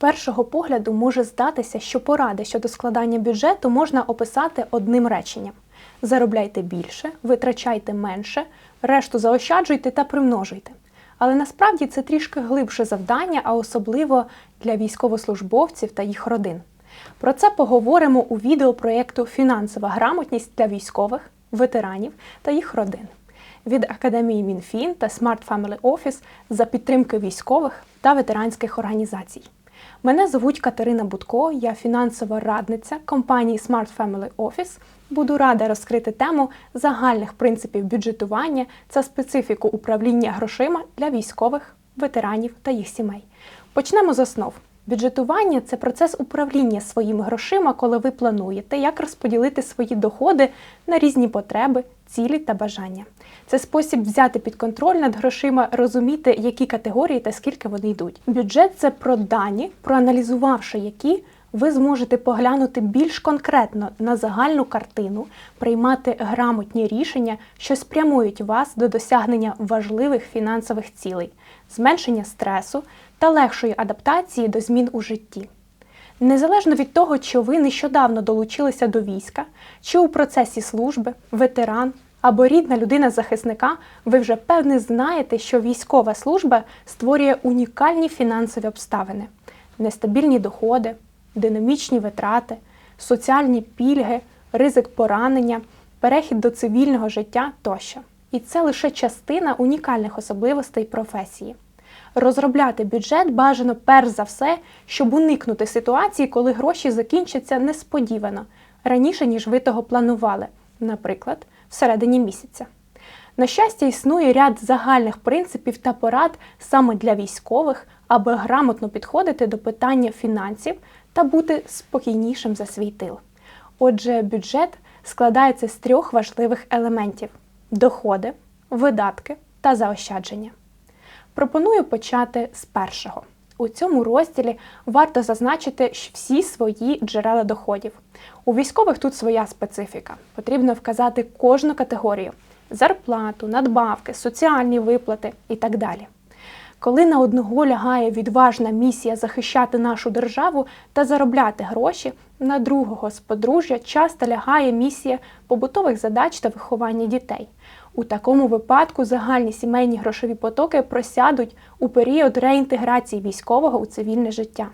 першого погляду може здатися, що поради щодо складання бюджету можна описати одним реченням: заробляйте більше, витрачайте менше, решту заощаджуйте та примножуйте. Але насправді це трішки глибше завдання, а особливо для військовослужбовців та їх родин. Про це поговоримо у відео проєкту Фінансова грамотність для військових, ветеранів та їх родин від Академії МінФін та Smart Family Office за підтримки військових та ветеранських організацій. Мене звуть Катерина Будко, я фінансова радниця компанії Smart Family Office. Буду рада розкрити тему загальних принципів бюджетування та специфіку управління грошима для військових, ветеранів та їх сімей. Почнемо з основ. Бюджетування це процес управління своїми грошима, коли ви плануєте, як розподілити свої доходи на різні потреби, цілі та бажання. Це спосіб взяти під контроль над грошима, розуміти, які категорії та скільки вони йдуть. Бюджет це про дані, проаналізувавши які. Ви зможете поглянути більш конкретно на загальну картину, приймати грамотні рішення, що спрямують вас до досягнення важливих фінансових цілей, зменшення стресу та легшої адаптації до змін у житті. Незалежно від того, чи ви нещодавно долучилися до війська, чи у процесі служби, ветеран або рідна людина захисника, ви вже певне знаєте, що військова служба створює унікальні фінансові обставини, нестабільні доходи, динамічні витрати, соціальні пільги, ризик поранення, перехід до цивільного життя тощо. І це лише частина унікальних особливостей професії. Розробляти бюджет бажано перш за все, щоб уникнути ситуації, коли гроші закінчаться несподівано раніше, ніж ви того планували, наприклад, всередині місяця. На щастя, існує ряд загальних принципів та порад саме для військових, аби грамотно підходити до питання фінансів та бути спокійнішим за свій тил. Отже, бюджет складається з трьох важливих елементів: доходи, видатки та заощадження. Пропоную почати з першого. У цьому розділі варто зазначити всі свої джерела доходів. У військових тут своя специфіка. Потрібно вказати кожну категорію: зарплату, надбавки, соціальні виплати і так далі. Коли на одного лягає відважна місія захищати нашу державу та заробляти гроші, на другого з подружжя часто лягає місія побутових задач та виховання дітей. У такому випадку загальні сімейні грошові потоки просядуть у період реінтеграції військового у цивільне життя.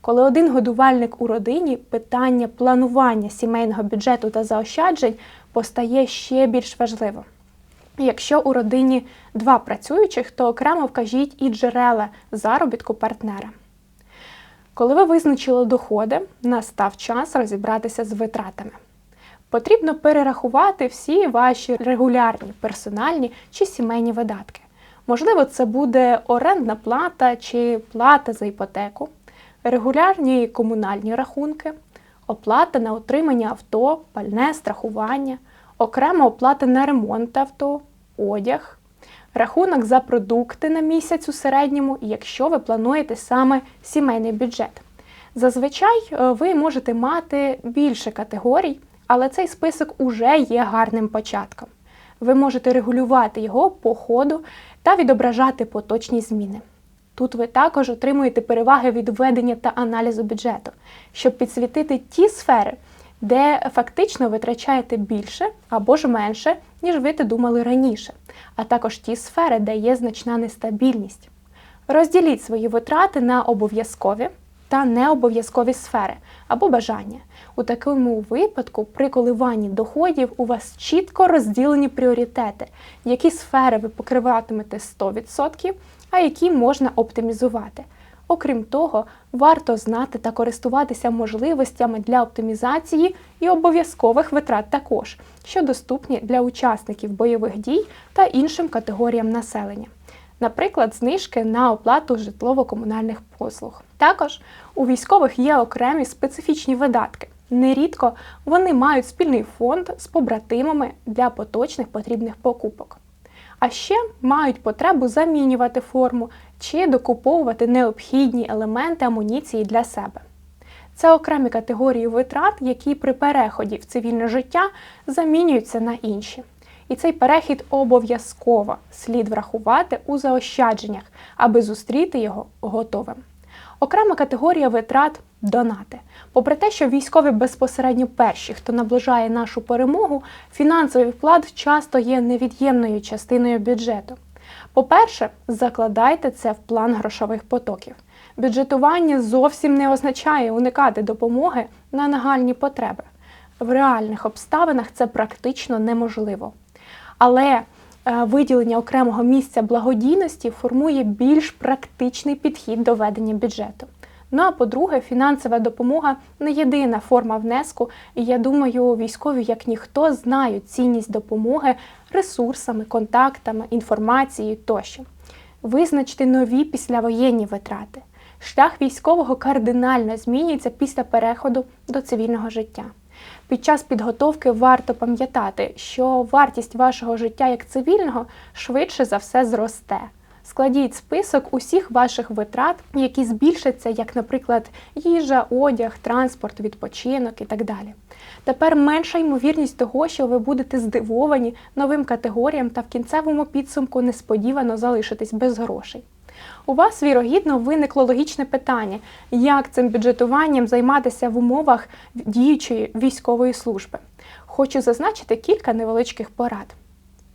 Коли один годувальник у родині, питання планування сімейного бюджету та заощаджень постає ще більш важливо. Якщо у родині два працюючих, то окремо вкажіть і джерела заробітку партнера. Коли ви визначили доходи, настав час розібратися з витратами. Потрібно перерахувати всі ваші регулярні, персональні чи сімейні видатки. Можливо, це буде орендна плата чи плата за іпотеку, регулярні комунальні рахунки, оплата на отримання авто, пальне страхування, окрема оплата на ремонт авто, одяг, рахунок за продукти на місяць у середньому, якщо ви плануєте саме сімейний бюджет. Зазвичай е, ви можете мати більше категорій, але цей список уже є гарним початком. Ви можете регулювати його по ходу та відображати поточні зміни. Тут ви також отримуєте переваги від введення та аналізу бюджету, щоб підсвітити ті сфери, де фактично витрачаєте більше або ж менше, ніж ви думали раніше, а також ті сфери, де є значна нестабільність. Розділіть свої витрати на обов'язкові та необов'язкові сфери або бажання. У такому випадку, при коливанні доходів, у вас чітко розділені пріоритети, які сфери ви покриватимете 100%, а які можна оптимізувати. Окрім того, варто знати та користуватися можливостями для оптимізації і обов'язкових витрат також, що доступні для учасників бойових дій та іншим категоріям населення. Наприклад, знижки на оплату житлово-комунальних послуг. Також у військових є окремі специфічні видатки. Нерідко вони мають спільний фонд з побратимами для поточних потрібних покупок. А ще мають потребу замінювати форму чи докуповувати необхідні елементи амуніції для себе. Це окремі категорії витрат, які при переході в цивільне життя замінюються на інші. І цей перехід обов'язково слід врахувати у заощадженнях, аби зустріти його готовим. Окрема категорія витрат донати. Попри те, що військові безпосередньо перші, хто наближає нашу перемогу, фінансовий вклад часто є невід'ємною частиною бюджету. По-перше, закладайте це в план грошових потоків. Бюджетування зовсім не означає уникати допомоги на нагальні потреби. В реальних обставинах це практично неможливо. Але е, виділення окремого місця благодійності формує більш практичний підхід до ведення бюджету. Ну а по-друге, фінансова допомога не єдина форма внеску, і я думаю, військові, як ніхто, знають цінність допомоги ресурсами, контактами, інформацією тощо. Визначте нові післявоєнні витрати. Шлях військового кардинально змінюється після переходу до цивільного життя. Під час підготовки варто пам'ятати, що вартість вашого життя як цивільного швидше за все зросте. Складіть список усіх ваших витрат, які збільшаться, як, наприклад, їжа, одяг, транспорт, відпочинок і так далі. Тепер менша ймовірність того, що ви будете здивовані новим категоріям та в кінцевому підсумку несподівано залишитесь без грошей. У вас, вірогідно, виникло логічне питання, як цим бюджетуванням займатися в умовах діючої військової служби. Хочу зазначити кілька невеличких порад.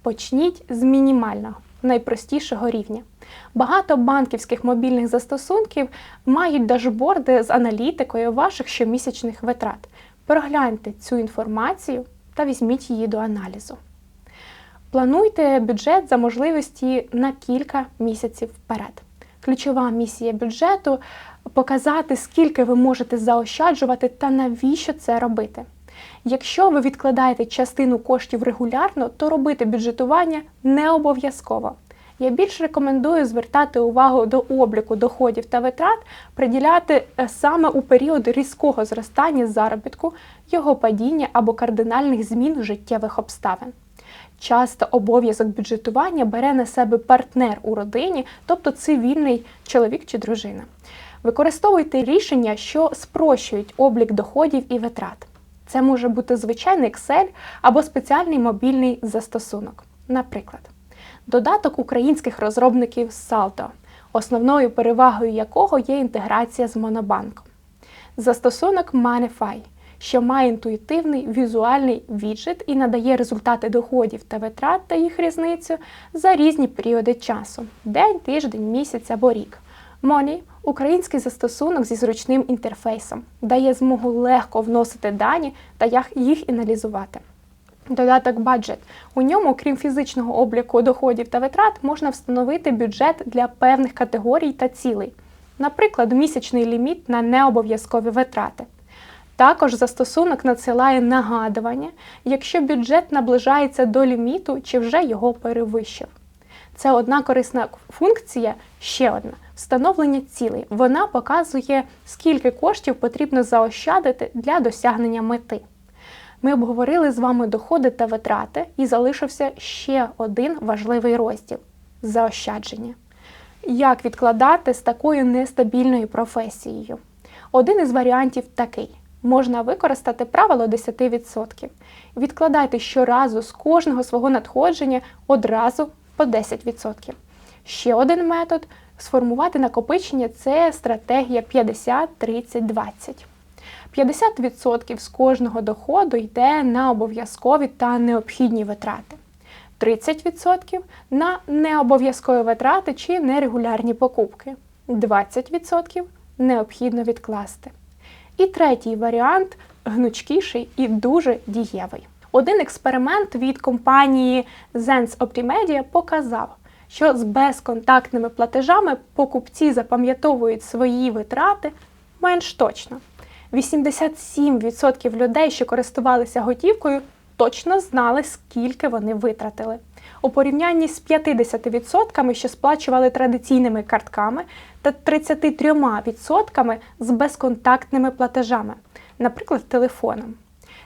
Почніть з мінімального, найпростішого рівня. Багато банківських мобільних застосунків мають дашборди з аналітикою ваших щомісячних витрат. Прогляньте цю інформацію та візьміть її до аналізу. Плануйте бюджет за можливості на кілька місяців вперед. Ключова місія бюджету показати, скільки ви можете заощаджувати та навіщо це робити. Якщо ви відкладаєте частину коштів регулярно, то робити бюджетування не обов'язково. Я більш рекомендую звертати увагу до обліку доходів та витрат, приділяти е, саме у період різкого зростання заробітку, його падіння або кардинальних змін життєвих обставин. Часто обов'язок бюджетування бере на себе партнер у родині, тобто цивільний чоловік чи дружина. Використовуйте рішення, що спрощують облік доходів і витрат. Це може бути звичайний Excel або спеціальний мобільний застосунок. Наприклад, додаток українських розробників Salto, основною перевагою якого є інтеграція з Монобанком. Застосунок Monify – що має інтуїтивний візуальний віджит і надає результати доходів та витрат та їх різницю за різні періоди часу день, тиждень, місяць або рік. Money – український застосунок зі зручним інтерфейсом, дає змогу легко вносити дані та їх аналізувати. Додаток Budget. У ньому, крім фізичного обліку доходів та витрат, можна встановити бюджет для певних категорій та цілей, наприклад, місячний ліміт на необов'язкові витрати. Також застосунок надсилає нагадування, якщо бюджет наближається до ліміту чи вже його перевищив. Це одна корисна функція, ще одна встановлення цілей. Вона показує, скільки коштів потрібно заощадити для досягнення мети. Ми обговорили з вами доходи та витрати, і залишився ще один важливий розділ заощадження. Як відкладати з такою нестабільною професією? Один із варіантів такий можна використати правило 10%. Відкладайте щоразу з кожного свого надходження одразу по 10%. Ще один метод сформувати накопичення це стратегія 50-30-20. 50% з кожного доходу йде на обов'язкові та необхідні витрати. 30% на необов'язкові витрати чи нерегулярні покупки. 20% необхідно відкласти. І третій варіант гнучкіший і дуже дієвий. Один експеримент від компанії Zens Optimedia показав, що з безконтактними платежами покупці запам'ятовують свої витрати менш точно. 87% людей, що користувалися готівкою, точно знали, скільки вони витратили. У порівнянні з 50%, що сплачували традиційними картками, та 33% з безконтактними платежами, наприклад, телефоном.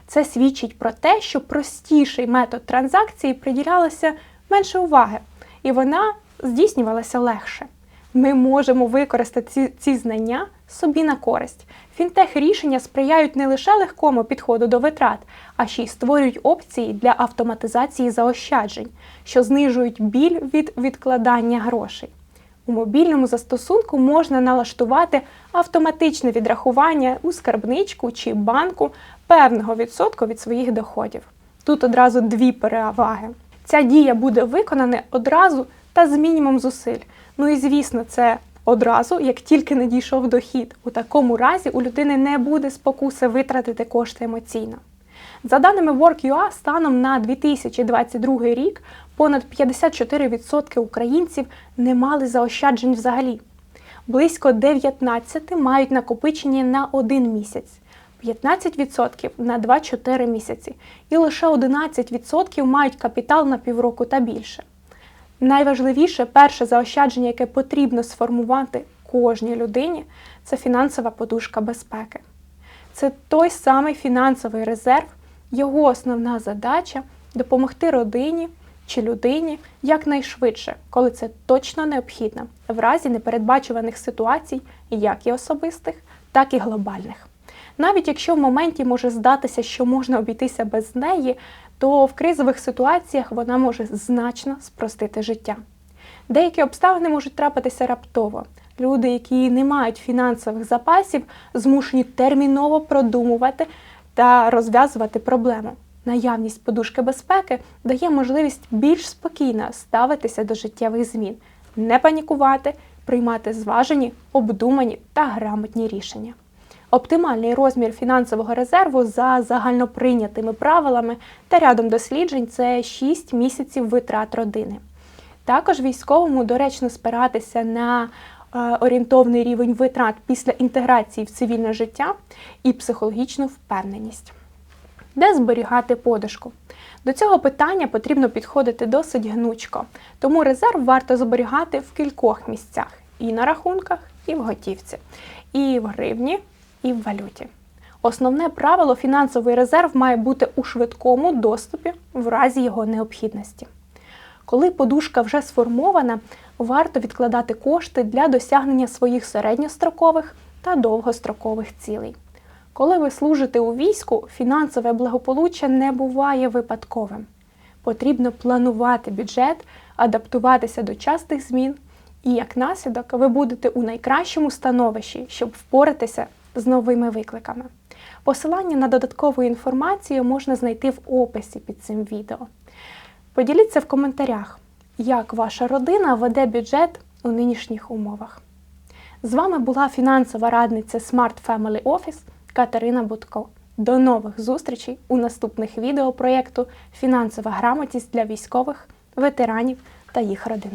Це свідчить про те, що простіший метод транзакції приділялося менше уваги, і вона здійснювалася легше. Ми можемо використати ці, ці знання собі на користь. Фінтех рішення сприяють не лише легкому підходу до витрат, а ще й створюють опції для автоматизації заощаджень, що знижують біль від відкладання грошей. У мобільному застосунку можна налаштувати автоматичне відрахування у скарбничку чи банку певного відсотку від своїх доходів. Тут одразу дві переваги. Ця дія буде виконана одразу та з мінімум зусиль. Ну і звісно, це одразу, як тільки надійшов дохід. У такому разі у людини не буде спокуси витратити кошти емоційно. За даними Work.ua, станом на 2022 рік понад 54% українців не мали заощаджень взагалі. Близько 19 мають накопичення на один місяць, 15% на 2-4 місяці, і лише 11% мають капітал на півроку та більше. Найважливіше перше заощадження, яке потрібно сформувати кожній людині, це фінансова подушка безпеки. Це той самий фінансовий резерв, його основна задача допомогти родині чи людині якнайшвидше, коли це точно необхідно, в разі непередбачуваних ситуацій, як і особистих, так і глобальних. Навіть якщо в моменті може здатися, що можна обійтися без неї, то в кризових ситуаціях вона може значно спростити життя. Деякі обставини можуть трапитися раптово. Люди, які не мають фінансових запасів, змушені терміново продумувати та розв'язувати проблему. Наявність подушки безпеки дає можливість більш спокійно ставитися до життєвих змін, не панікувати, приймати зважені, обдумані та грамотні рішення. Оптимальний розмір фінансового резерву за загальноприйнятими правилами та рядом досліджень це 6 місяців витрат родини. Також військовому доречно спиратися на е, орієнтовний рівень витрат після інтеграції в цивільне життя і психологічну впевненість. Де зберігати подушку? До цього питання потрібно підходити досить гнучко, тому резерв варто зберігати в кількох місцях: і на рахунках, і в готівці, і в гривні, і в валюті. Основне правило фінансовий резерв має бути у швидкому доступі в разі його необхідності. Коли подушка вже сформована, варто відкладати кошти для досягнення своїх середньострокових та довгострокових цілей. Коли ви служите у війську, фінансове благополуччя не буває випадковим. Потрібно планувати бюджет, адаптуватися до частих змін, і як наслідок ви будете у найкращому становищі, щоб впоратися з новими викликами. Посилання на додаткову інформацію можна знайти в описі під цим відео. Поділіться в коментарях, як ваша родина веде бюджет у нинішніх умовах. З вами була фінансова радниця Smart Family Office Катерина Будко. До нових зустрічей у наступних відео проєкту Фінансова грамотність для військових, ветеранів та їх родин.